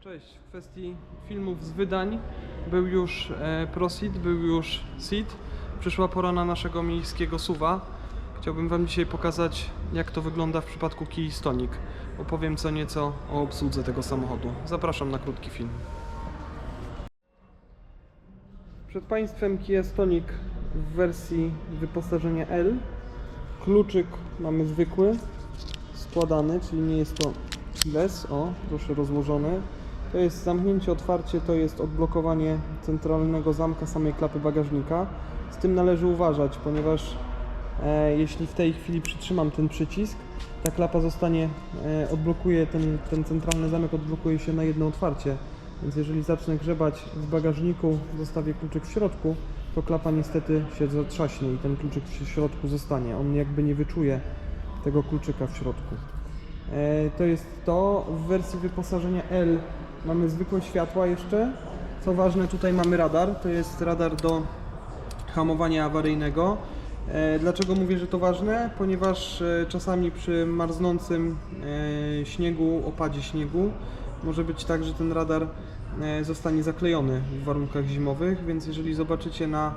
Cześć. W kwestii filmów z wydań był już e, był już Seed. Przyszła pora na naszego miejskiego suwa. Chciałbym Wam dzisiaj pokazać, jak to wygląda w przypadku Key Stonic. Opowiem co nieco o obsłudze tego samochodu. Zapraszam na krótki film. Przed Państwem Kia Stonic w wersji wyposażenia L. Kluczyk mamy zwykły, składany, czyli nie jest to bez, o, proszę rozłożone. To jest zamknięcie, otwarcie, to jest odblokowanie centralnego zamka samej klapy bagażnika. Z tym należy uważać, ponieważ e, jeśli w tej chwili przytrzymam ten przycisk, ta klapa zostanie, e, odblokuje, ten, ten centralny zamek odblokuje się na jedno otwarcie. Więc jeżeli zacznę grzebać w bagażniku, zostawię kluczyk w środku, to klapa niestety się zatrzaśnie i ten kluczyk w środku zostanie. On jakby nie wyczuje tego kluczyka w środku. E, To jest to. W wersji wyposażenia L mamy zwykłe światła jeszcze. Co ważne, tutaj mamy radar. To jest radar do hamowania awaryjnego. E, Dlaczego mówię, że to ważne? Ponieważ e, czasami przy marznącym e, śniegu, opadzie śniegu, może być tak, że ten radar zostanie zaklejony w warunkach zimowych, więc jeżeli zobaczycie na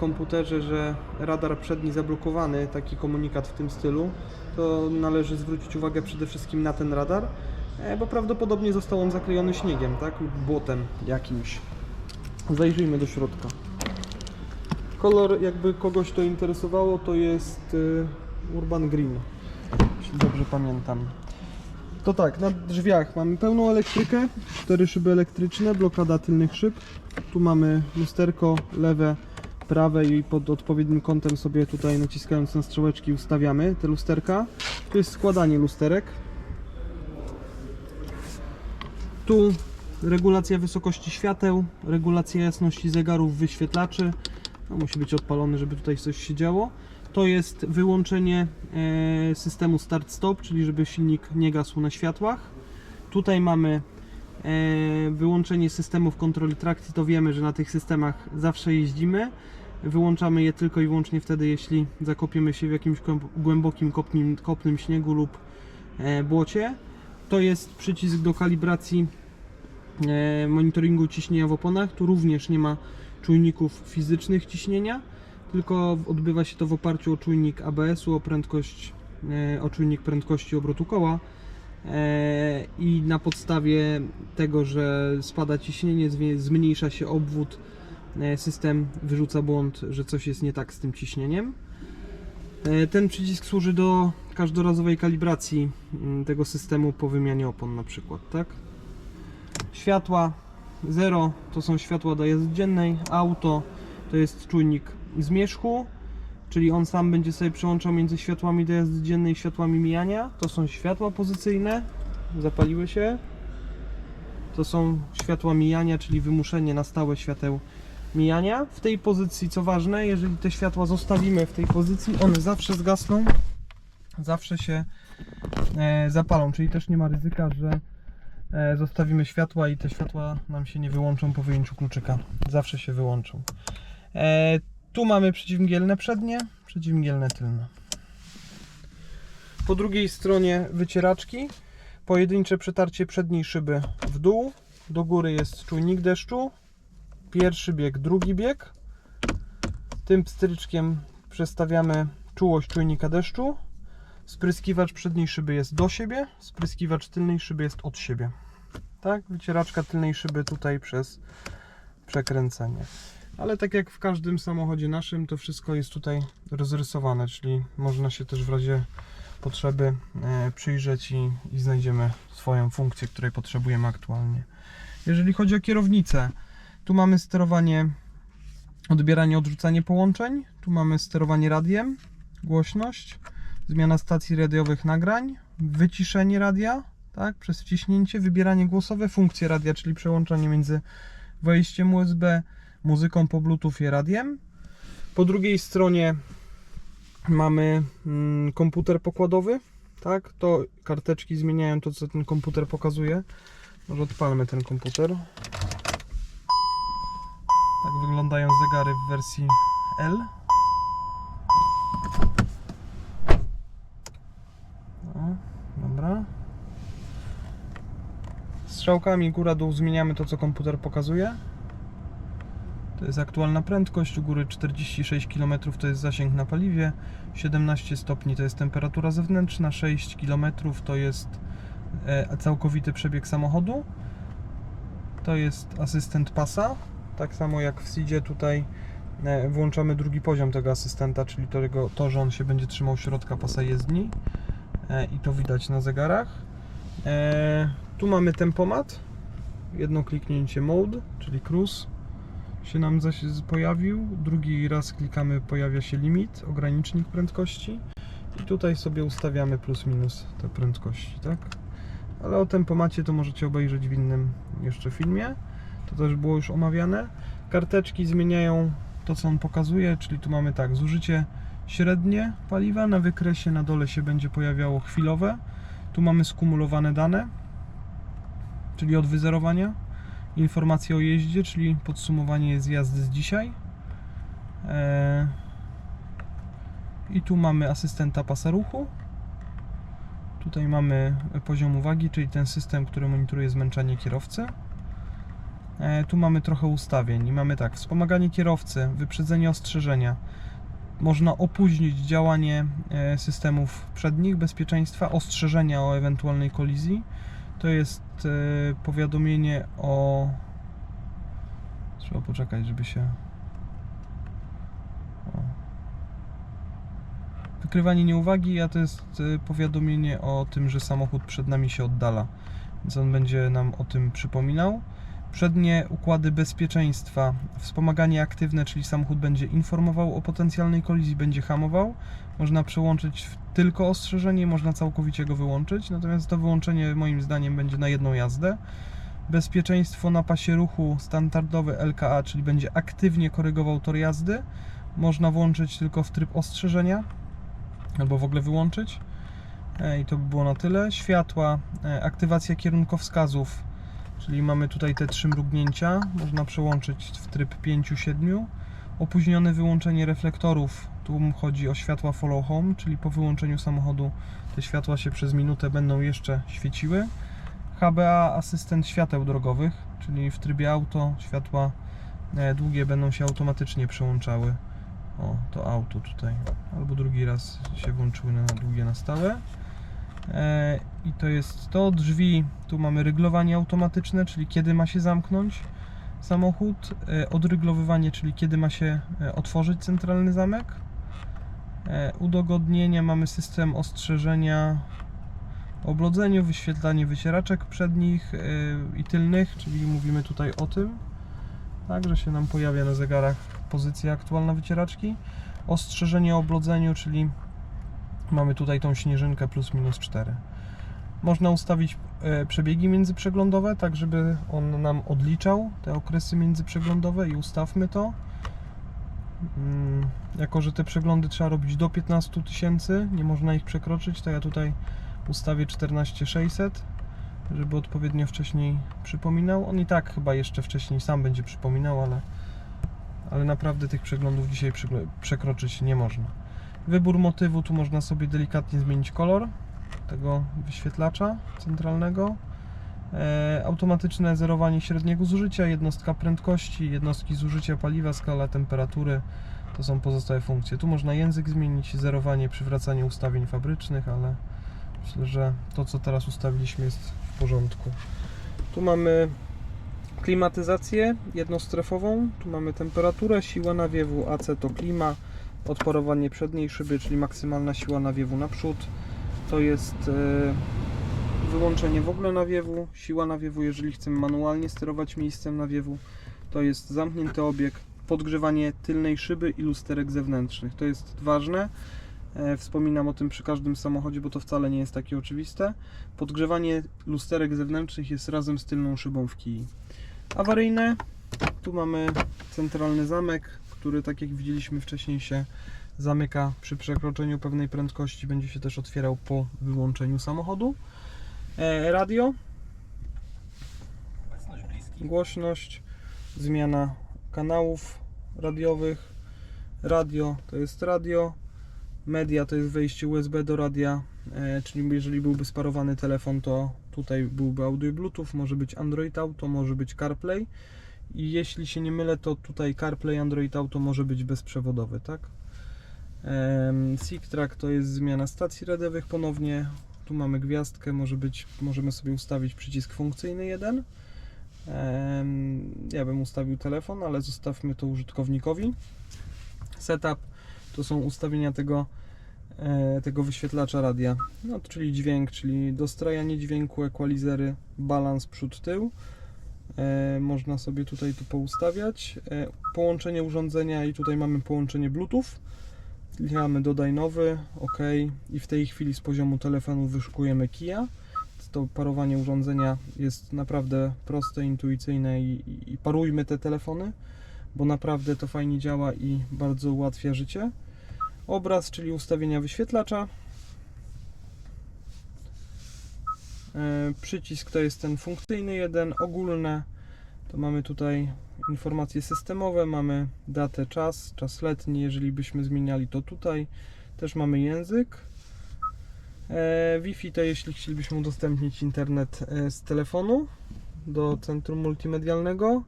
komputerze, że radar przedni zablokowany, taki komunikat w tym stylu, to należy zwrócić uwagę przede wszystkim na ten radar, bo prawdopodobnie został on zaklejony śniegiem, tak, lub błotem jakimś. Zajrzyjmy do środka. Kolor, jakby kogoś to interesowało, to jest y, Urban Green, jeśli dobrze pamiętam. To tak, na drzwiach mamy pełną elektrykę, cztery szyby elektryczne, blokada tylnych szyb. Tu mamy lusterko lewe, prawe i pod odpowiednim kątem sobie tutaj naciskając na strzałeczki ustawiamy te lusterka. Tu jest składanie lusterek. Tu regulacja wysokości świateł, regulacja jasności zegarów, wyświetlaczy. No, musi być odpalony, żeby tutaj coś się działo. To jest wyłączenie e, systemu start-stop, czyli żeby silnik nie gasł na światłach. Tutaj mamy e, wyłączenie systemów kontroli trakcji. To wiemy, że na tych systemach zawsze jeździmy. Wyłączamy je tylko i wyłącznie wtedy, jeśli zakopiemy się w jakimś głęb- głębokim kopnym, kopnym śniegu lub e, błocie. To jest przycisk do kalibracji e, monitoringu ciśnienia w oponach. Tu również nie ma czujników fizycznych ciśnienia, tylko odbywa się to w oparciu o czujnik ABS-u, o prędkość, e, o czujnik prędkości obrotu koła. E, I na podstawie tego, że spada ciśnienie, zmniejsza się obwód, system wyrzuca błąd, że coś jest nie tak z tym ciśnieniem. E, Ten przycisk służy do każdorazowej kalibracji mm, tego systemu po wymianie opon na przykład, tak? Światła 0 to są światła do jazdy dziennej, auto to jest czujnik zmierzchu, czyli on sam będzie sobie przełączał między światłami do jazdy dziennej i światłami mijania. To są światła pozycyjne, zapaliły się. To są światła mijania, czyli wymuszenie na stałe świateł mijania. W tej pozycji, co ważne, jeżeli te światła zostawimy w tej pozycji, one zawsze zgasną, zawsze się e, zapalą, czyli też nie ma ryzyka, że e, zostawimy światła i te światła nam się nie wyłączą po wyjęciu kluczyka. Zawsze się wyłączą. E, tu mamy przeciwmgielne przednie, przeciwmgielne tylne. Po drugiej stronie wycieraczki, pojedyncze przetarcie przedniej szyby w dół, do góry jest czujnik deszczu, pierwszy bieg, drugi bieg. Tym pstryczkiem przestawiamy czułość czujnika deszczu. Spryskiwacz przedniej szyby jest do siebie, spryskiwacz tylnej szyby jest od siebie. Tak, wycieraczka tylnej szyby tutaj przez przekręcenie. Ale tak jak w każdym samochodzie naszym, to wszystko jest tutaj rozrysowane, czyli można się też w razie potrzeby e, przyjrzeć i, i znajdziemy swoją funkcję, której potrzebujemy aktualnie. Jeżeli chodzi o kierownicę, tu mamy sterowanie, odbieranie, odrzucanie połączeń, tu mamy sterowanie radiem, głośność, zmiana stacji radiowych nagrań, wyciszenie radia, tak, przez wciśnięcie, wybieranie głosowe, funkcje radia, czyli przełączanie między wejściem USB, muzyką po Bluetooth i radiem. Po drugiej stronie mamy mm, komputer pokładowy, tak, to karteczki zmieniają to, co ten komputer pokazuje. Może odpalmy ten komputer. Wyglądają zegary w wersji L. No, dobra. Strzałkami góra-dół zmieniamy to, co komputer pokazuje. To jest aktualna prędkość, u góry 46 km to jest zasięg na paliwie, 17 stopni to jest temperatura zewnętrzna, 6 km to jest e, całkowity przebieg samochodu. To jest asystent pasa, tak samo jak w SIDzie tutaj e, włączamy drugi poziom tego asystenta, czyli to, to że on się będzie trzymał środka pasa jezdni e, i to widać na zegarach. E, tu mamy tempomat, jedno kliknięcie mode, czyli cruise się nam zaś pojawił, drugi raz klikamy pojawia się limit, ogranicznik prędkości i tutaj sobie ustawiamy plus minus te prędkości, tak? Ale o tempomacie to możecie obejrzeć w innym jeszcze filmie, to też było już omawiane. Karteczki zmieniają to co on pokazuje, czyli tu mamy tak, zużycie średnie paliwa, na wykresie na dole się będzie pojawiało chwilowe, tu mamy skumulowane dane, czyli od wyzerowania, informacje o jeździe, czyli podsumowanie jazdy z dzisiaj. Eee, I tu mamy asystenta pasa ruchu. Tutaj mamy poziom uwagi, czyli ten system, który monitoruje zmęczenie kierowcy. E, Tu mamy trochę ustawień i mamy tak, wspomaganie kierowcy, wyprzedzenie ostrzeżenia. Można opóźnić działanie e, systemów przednich, bezpieczeństwa, ostrzeżenia o ewentualnej kolizji. To jest e, powiadomienie o. Trzeba poczekać, żeby się. O. Wykrywanie nieuwagi, a to jest powiadomienie o tym, że samochód przed nami się oddala. Więc on będzie nam o tym przypominał. Przednie układy bezpieczeństwa, wspomaganie aktywne, czyli samochód będzie informował o potencjalnej kolizji, będzie hamował. Można przełączyć tylko ostrzeżenie, można całkowicie go wyłączyć, natomiast to wyłączenie moim zdaniem będzie na jedną jazdę. Bezpieczeństwo na pasie ruchu standardowy LKA, czyli będzie aktywnie korygował tor jazdy. Można włączyć tylko w tryb ostrzeżenia albo w ogóle wyłączyć. E, I to by było na tyle. Światła, e, aktywacja kierunkowskazów, czyli mamy tutaj te trzy mrugnięcia. Można przełączyć w tryb 5-7. Opóźnione wyłączenie reflektorów. Tu chodzi o światła follow home, czyli po wyłączeniu samochodu te światła się przez minutę będą jeszcze świeciły. HBA asystent świateł drogowych, czyli w trybie auto światła e, długie będą się automatycznie przełączały. O, to auto tutaj. Albo drugi raz się włączyły na długie na stałe. E, I to jest to. Drzwi, tu mamy ryglowanie automatyczne, czyli kiedy ma się zamknąć samochód. E, Odryglowywanie, czyli kiedy ma się e, otworzyć centralny zamek. Udogodnienia, mamy system ostrzeżenia o oblodzeniu, wyświetlanie wycieraczek przednich i tylnych, czyli mówimy tutaj o tym. Tak, że się nam pojawia na zegarach pozycja aktualna wycieraczki. Ostrzeżenie o oblodzeniu, czyli mamy tutaj tą śnieżynkę plus minus 4. Można ustawić e, przebiegi międzyprzeglądowe, tak żeby on nam odliczał te okresy międzyprzeglądowe i ustawmy to. Mm, Jako, że te przeglądy trzeba robić do 15 tysięcy, nie można ich przekroczyć, to ja tutaj ustawię 14600 żeby odpowiednio wcześniej przypominał. On i tak chyba jeszcze wcześniej sam będzie przypominał, ale, ale naprawdę tych przeglądów dzisiaj przekroczyć nie można. Wybór motywu, tu można sobie delikatnie zmienić kolor tego wyświetlacza centralnego. E, automatyczne zerowanie średniego zużycia, jednostka prędkości, jednostki zużycia paliwa, skala temperatury. To są pozostałe funkcje. Tu można język zmienić, zerowanie, przywracanie ustawień fabrycznych, ale myślę, że to co teraz ustawiliśmy jest w porządku. Tu mamy klimatyzację jednostrefową, tu mamy temperaturę, siła nawiewu, AC to klima, odparowanie przedniej szyby, czyli maksymalna siła nawiewu naprzód. To jest e, wyłączenie w ogóle nawiewu, siła nawiewu, jeżeli chcemy manualnie sterować miejscem nawiewu. To jest zamknięty obieg, podgrzewanie tylnej szyby i lusterek zewnętrznych. To jest ważne. E, Wspominam o tym przy każdym samochodzie, bo to wcale nie jest takie oczywiste. Podgrzewanie lusterek zewnętrznych jest razem z tylną szybą w kij. Awaryjne. Tu mamy centralny zamek, który tak jak widzieliśmy wcześniej się zamyka przy przekroczeniu pewnej prędkości. Będzie się też otwierał po wyłączeniu samochodu. E, radio. Głośność. Zmiana kanałów radiowych. Radio to jest radio. Media to jest wejście USB do radia, e, czyli jeżeli byłby sparowany telefon, to Tutaj byłby audio Bluetooth, może być Android Auto, może być CarPlay. I jeśli się nie mylę, to tutaj CarPlay Android Auto może być bezprzewodowy, tak? Em, Seek Track to jest zmiana stacji radiowych ponownie. Tu mamy gwiazdkę, może być, możemy sobie ustawić przycisk funkcyjny jeden. Ja bym ustawił telefon, ale zostawmy to użytkownikowi. Setup to są ustawienia tego, e, tego wyświetlacza radia, no, czyli dźwięk, czyli dostrajanie dźwięku, equalizery, balans przód-tył. E, Można sobie tutaj to poustawiać. E, Połączenie urządzenia i tutaj mamy połączenie Bluetooth. Klikamy dodaj nowy, OK i w tej chwili z poziomu telefonu wyszukujemy kija. To parowanie urządzenia jest naprawdę proste, intuicyjne i, i, i parujmy te telefony, bo naprawdę to fajnie działa i bardzo ułatwia życie. Obraz, czyli ustawienia wyświetlacza. E, Przycisk to jest ten funkcyjny jeden, ogólne to mamy tutaj informacje systemowe, mamy datę, czas, czas letni, jeżeli byśmy zmieniali to tutaj. Też mamy język. E, Wi-Fi to jeśli chcielibyśmy udostępnić internet e, z telefonu do centrum multimedialnego.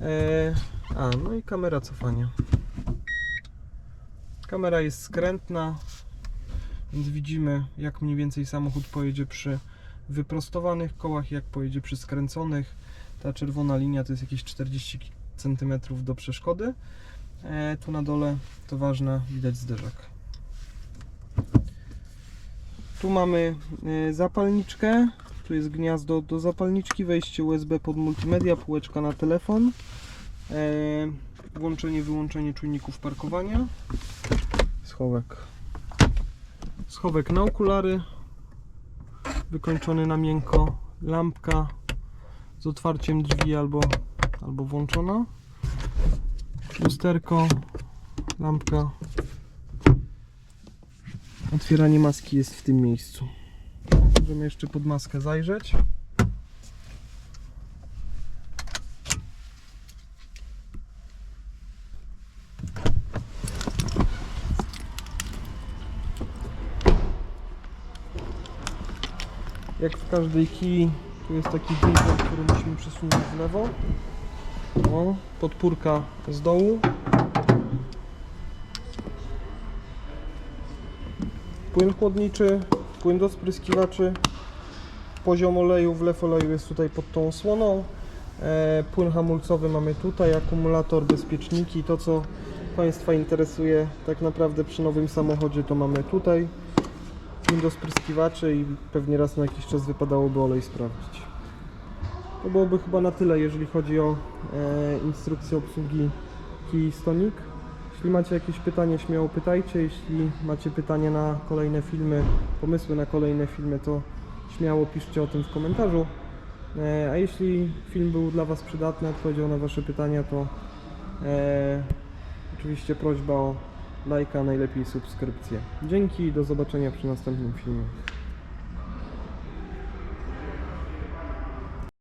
E, a, no i kamera cofania. Kamera jest skrętna, więc widzimy jak mniej więcej samochód pojedzie przy wyprostowanych kołach, jak pojedzie przy skręconych. Ta czerwona linia to jest jakieś 40 cm do przeszkody. E, tu na dole to ważne, widać zderzak. Tu mamy e, zapalniczkę. Tu jest gniazdo do zapalniczki, wejście USB pod multimedia, półeczka na telefon. E, włączenie, wyłączenie czujników parkowania. Schowek. Schowek na okulary. Wykończony na miękko. Lampka z otwarciem drzwi albo, albo włączona. Lusterko, lampka. Otwieranie maski jest w tym miejscu. Możemy jeszcze pod maskę zajrzeć. Jak w każdej kij, tu jest taki guzik, który musimy przesunąć w lewo. O, podpórka z dołu. Płyn chłodniczy, płyn do spryskiwaczy. Poziom oleju, wlew oleju jest tutaj pod tą osłoną. E, płyn hamulcowy mamy tutaj, akumulator, bezpieczniki. To co Państwa interesuje tak naprawdę przy nowym samochodzie to mamy tutaj. Płyn do spryskiwaczy i pewnie raz na jakiś czas wypadałoby olej sprawdzić. To byłoby chyba na tyle, jeżeli chodzi o e, instrukcję obsługi Key Stonic. Jeśli macie jakieś pytanie, śmiało pytajcie. Jeśli macie pytanie na kolejne filmy, pomysły na kolejne filmy, to śmiało piszcie o tym w komentarzu. E, a jeśli film był dla Was przydatny, odpowiedział na Wasze pytania, to e, oczywiście prośba o lajka, najlepiej subskrypcję. Dzięki i do zobaczenia przy następnym filmie.